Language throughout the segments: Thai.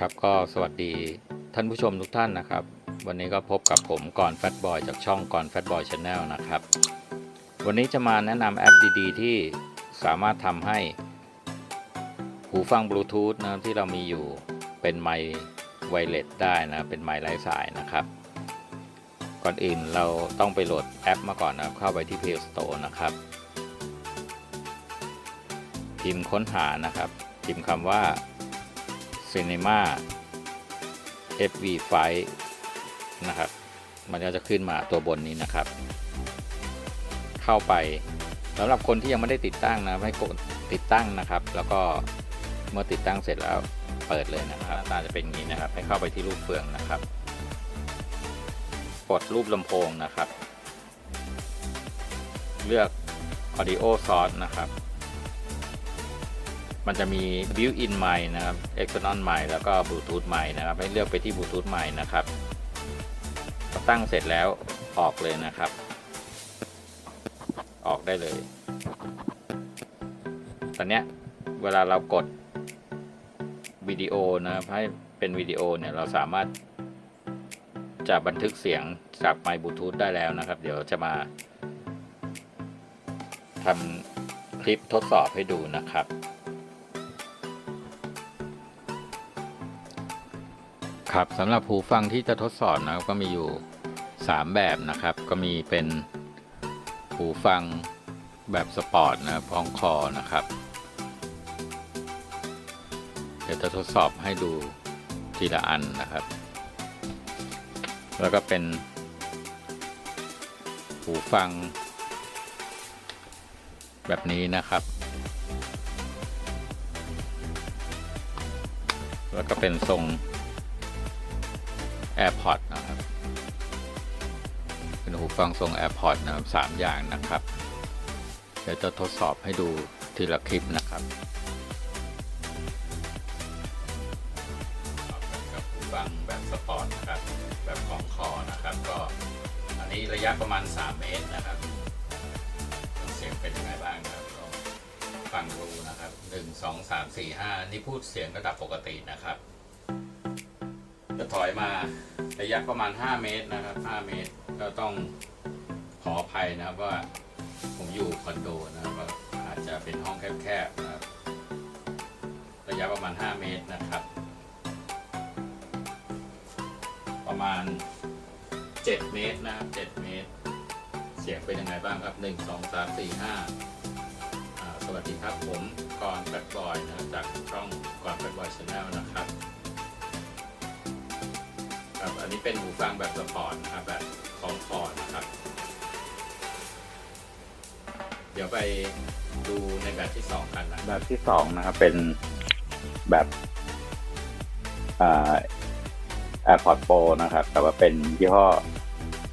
ครับก็สวัสดีท่านผู้ชมทุกท่านนะครับ วันนี้ก็พบกับผมก่อนแฟตบอยจากช่องก่อนแฟตบอยชาแนลนะครับ วันนี้จะมาแนะนำแอปดีๆ ที่สามารถทำให้ หูฟังบลูทูธนะที่เรามีอยู่เป็นไมค์ไวเลสได้นะเป็นไมค์ไร้สายนะครับ ก่อนอื่นเราต้องไปโหลดแอปมาก่อนนะเข้าไปที่ Play Store นะครับ พิมพ์ค้นหานะครับ พิมพ์คำว่า Cinema FV f i นะครับ มันก็จะขึ้นมาตัวบนนี้นะครับ เข้าไปสำหรับคนที่ยังไม่ได้ติดตั้งนะให้กดติดตั้งนะครับ แล้วก็เมื่อติดตั้งเสร็จแล้วเปิดเลยนะครับน้าตาจะเป็นอย่างนี้นะครับ ให้เข้าไปที่รูปเฟืองนะครับ กดรูปลำโพงนะครับ เลือก audio source นะครับ มันจะมี built-in mic นะครับ external mic แล้วก็ bluetooth mic นะครับ ให้เลือกไปที่ bluetooth mic นะครับตั้งเสร็จแล้วออกเลยนะครับ ออกได้เลย ตอนเนี้ยเวลาเรากดวิดีโอนะครับให้เป็นวิดีโอเนี่ยเราสามารถจะบันทึกเสียงจากไมค์บลูทูธได้แล้วนะครับ เดี๋ยวจะมาทำคลิปทดสอบให้ดูนะครับ ครับสำหรับหูฟังที่จะทดสอบนะครับก็มีอยู่ 3 แบบนะครับ ก็มีเป็นหูฟังแบบสปอร์ตนะครับพองคอนะครับ เดี๋ยวจะทดสอบให้ดูทีละอันนะครับ แล้วก็เป็น หูฟัง แบบนี้นะครับ แล้วก็เป็นทรง AirPods นะครับเป็นหูฟังทรง AirPods นะครับสามอย่างนะครับ เดี๋ยวจะทดสอบให้ดูทีละคลิปนะครับกับหูฟังแบบสปอร์ตนะครับ แบบของคอนะครับ ก็อันนี้ระยะประมาณ 3 เมตรนะครับ เสียงเป็นยังไงบ้างครับลองฟังดูนะครับ 1 2 3 4 5 นี่พูดเสียงระดับปกตินะครับ จะถอยมาระยะประมาณ 5 เมตรนะครับ 5 เมตรก็ต้องขออภัยนะครับว่าผมอยู่คอนโดนะครับอาจจะเป็นห้องแคบๆนะครับระยะประมาณ 5 เมตรนะครับ ประมาณ 7 เมตรนะครับ7เมตร เสียงเป็นยังไงบ้างครับ 1 2 3 4 5สวัสดีครับผมกรแบดบอยนะครับจากช่องกรแบดบอยชาแนลนะครับ ครับอันนี้เป็นหูฟังแบบสปอร์ตนะครับแบบคล้องคอนะครับ เดี๋ยวไปดูในแบบที่สองกันนะแบบที่สองนะครับเป็นแบบอ่า AirPods Pro นะครับ แต่ว่าเป็นยี่ห้อ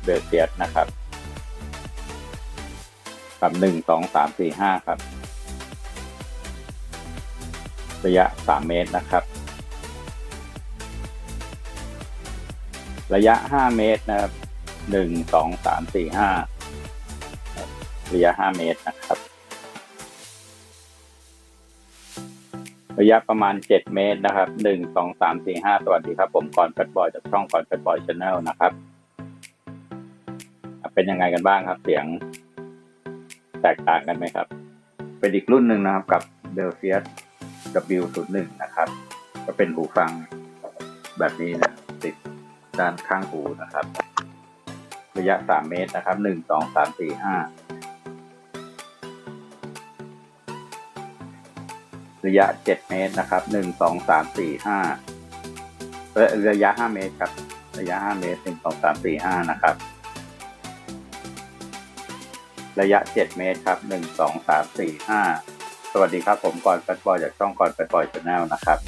เบลเซียสนะครับกับหนึ่งสองสามสี่ห้าครับ ระยะสามเมตรนะครับ ระยะห้าเมตรนะครับหนึ่งสองสามสี่ห้าระยะห้าเมตรนะครับ ระยะประมาณ 7 เมตรนะครับ 1 2 3 4 5 สวัสดีครับ ผมกอนแฟตบอยจากช่องกอนแฟตบอยชาแนลนะครับ เป็นยังไงกันบ้างครับ เสียงแตกต่างกันไหมครับ เป็นอีกรุ่นหนึ่งนะครับกับ b e l f i u s W01 นะครับ ก็เป็นหูฟังแบบนี้นะ ด้านข้างหูนะครับ ระยะ 3 เมตรนะครับ 1 2 3 4 5 ระยะ 7 เมตรนะครับ 1 2 3 4 5และระยะ 5 เมตรครับ ระยะ 5 เมตร 1 2 3 4 5 นะครับ ระยะ 7 เมตรครับ 1 2 3 4 5 สวัสดีครับผมก่อนแฟตบอยจากช่องก่อนแฟตบอยชาแนลนะครับ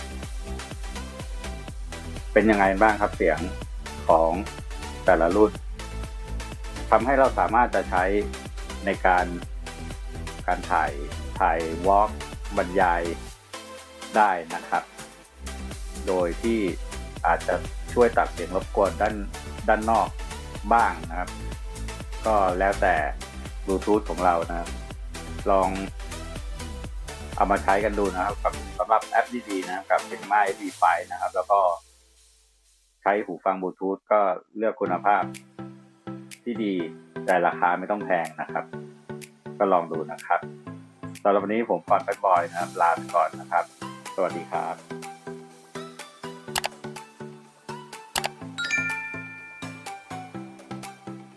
เป็นยังไงบ้างครับเสียง ของแต่ละรุ่นทำให้เราสามารถจะใช้ในการการถ่ายถ่ายวอล์กบรรยายได้นะครับ โดยที่อาจจะช่วยตัดเสียงรบกวนด้านด้านนอกบ้างนะครับ ก็แล้วแต่บลูทูธของเรานะครับ ลองเอามาใช้กันดูนะครับกับกับำหรับแอปดีๆนะครับกับเป็นไม้ V5 นะครับ แล้วก็ ช้หูฟังบลูทูธก็เลือกคุณภาพที่ดีแต่ราคาไม่ต้องแพงนะครับ ก็ลองดูนะครับสำหรับวันนี้ผมก่อนไปบอยนะครับ ลาไปก่อนนะครับ สวัสดีครับ